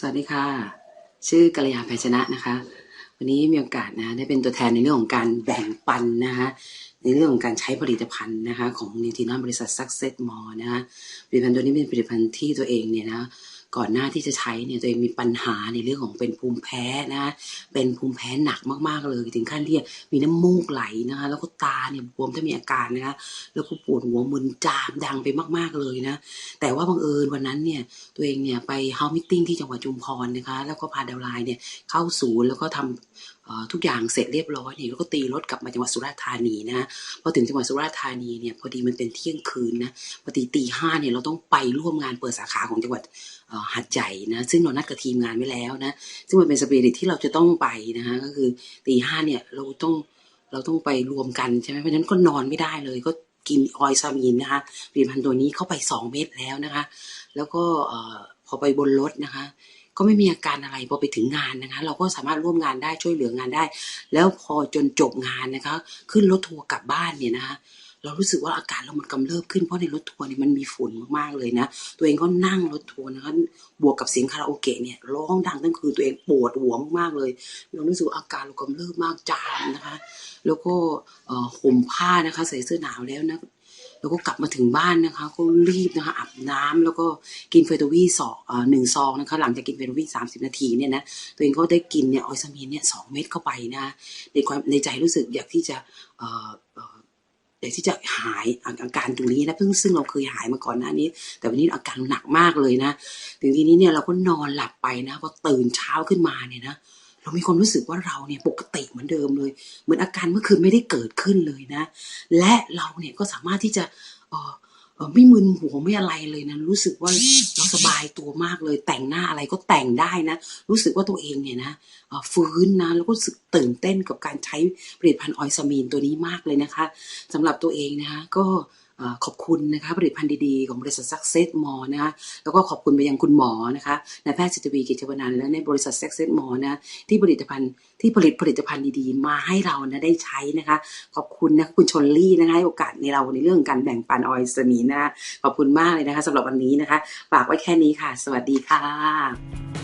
สวัสดีค่ะ ชื่อกัลยาภัยชนะนะคะ วันนี้มีโอกาสนะได้เป็นตัวแทนในเรื่องของการแบ่งปันนะคะในเรื่องของการใช้ผลิตภัณฑ์นะคะของนิตินอบริษัท Success m o นะคะผลิตภัณฑ์ตัวนี้เป็นผลิตภัณฑ์ที่ตัวเองเนี่ยนะ ก่อนหน้าที่จะใช้เนี่ยตัวเองมีปัญหาในเรื่องของเป็นภูมิแพ้นะคะเป็นภูมิแพ้หนักมากๆเลย ถึงขั้นที่มีน้ำมูกไหลนะคะแล้วก็ตาเนี่ยบวมถ้ามีอาการนะคะแล้วก็ปวดหัวมึนจามดังไปมากๆเลยนะแต่ว่าบังเอิญวันนั้นเนี่ยตัวเองเนี่ยไปเฮามิทติ้งที่จังหวัดจุมพรนะคะแล้วก็พาดาวไลน์เนี่ยเข้าศูนย์แล้วก็ทำเอ่อ ทุกอย่างเสร็จเรียบร้อยเนี่ยแล้วก็ตีรถกลับมาจังหวัดสุราษฎร์ธานีนะพอถึงจังหวัดสุราษฎร์ธานีเนี่ยพอดีมันเป็นเที่ยงคืนนะพอดีตีห้าเนี่ยเราต้องไปร่วมงานเปิดสาขาของจังหวัดหัดใหญ่นะซึ่งเรานัดกับทีมงานไว้แล้วนะซึ่งมันเป็นสเปริตที่เราจะต้องไปนะคะก็คือตีห้าเนี่ยเราต้องเราต้องไปรวมกันใช่ไหมเพราะฉะนั้นก็นอนไม่ได้เลยก็กินออยซามีนนะคะผลิตภัณฑ์ตัวนี้เข้าไปสองเม็ดแล้วนะคะ แล้วก็ พอไปบนรถนะคะ ก็ไม่มีอาการอะไรพอไปถึงงานนะคะ เราก็สามารถร่วมงานได้ช่วยเหลืองานได้ แล้วพอจนจบงานนะคะ ขึ้นรถทัวร์กลับบ้านเนี่ยนะคะเรารู้สึกว่าอาการเรามันกำเริบขึ้นเพราะในรถทัวร์เนี่ยมันมีฝุ่นมากๆเลยนะ ตัวเองก็นั่งรถทัวร์นะคะบวกกับเสียงคาราโอเกะเนี่ยร้องดังทั้งคืนตัวเองปวดหัวมากๆเลย เรารู้สึกอาการเรากำเริบมากจามนะคะ แล้วก็ห่มผ้านะคะ ใส่เสื้อหนาวแล้วนะ แล้วก็กลับมาถึงบ้านนะคะ ก็รีบนะคะอาบน้ำแล้วก็กินเฟโตวีสองเอ่อหนึ่งซองนะคะหลังจากกินเฟโตวีสามสิบนาทีเนี่ยนะตัวเองก็ได้กินเนี่ยออยซามีนเนี่ยสองเม็ดเข้าไปนะในความในใจรู้สึกอยากที่จะเอ่ออยากที่จะหายอาการตรงนี้นะเพิ่งซึ่งเราเคยหายมาก่อนหน้านี้ แต่วันนี้อาการหนักมากเลยนะถึงทีนี้เนี่ยเราก็นอนหลับไปนะพอตื่นเช้าขึ้นมาเนี่ยนะ เรามีความรู้สึกว่าเราเนี่ยปกติเหมือนเดิมเลย เหมือนอาการเมื่อคืนไม่ได้เกิดขึ้นเลยนะ และเราเนี่ยก็สามารถที่จะเออไม่มึนหัวไม่อะไรเลยนะ รู้สึกว่าเราสบายตัวมากเลย แต่งหน้าอะไรก็แต่งได้นะ รู้สึกว่าตัวเองเนี่ยนะฟื้นนะแล้วก็รู้สึกตื่นเต้นกับการใช้ผลิตภัณฑ์ออยซามีนตัวนี้มากเลยนะคะสำหรับตัวเองนะคะก็ ขอบคุณนะคะผลิตภัณฑ์ดีๆ ของบริษัท Success m o นะคะแล้วก็ขอบคุณไปยังคุณหมอนะคะนายแพทย์จิตวีกิจวนันและในบริษัท Success m o นะที่ผลิตภัณฑ์ที่ผลิตผลิตภัณฑ์ดีๆ มาให้เรานะได้ใช้นะคะ ขอบคุณนะคุณชนลี่นะคะให้โอกาสในเราในเรื่องการแบ่งปันออยสนีนะคะขอบคุณมากเลยนะคะสำหรับวันนี้นะคะฝากไว้แค่นี้ค่ะ สวัสดีค่ะ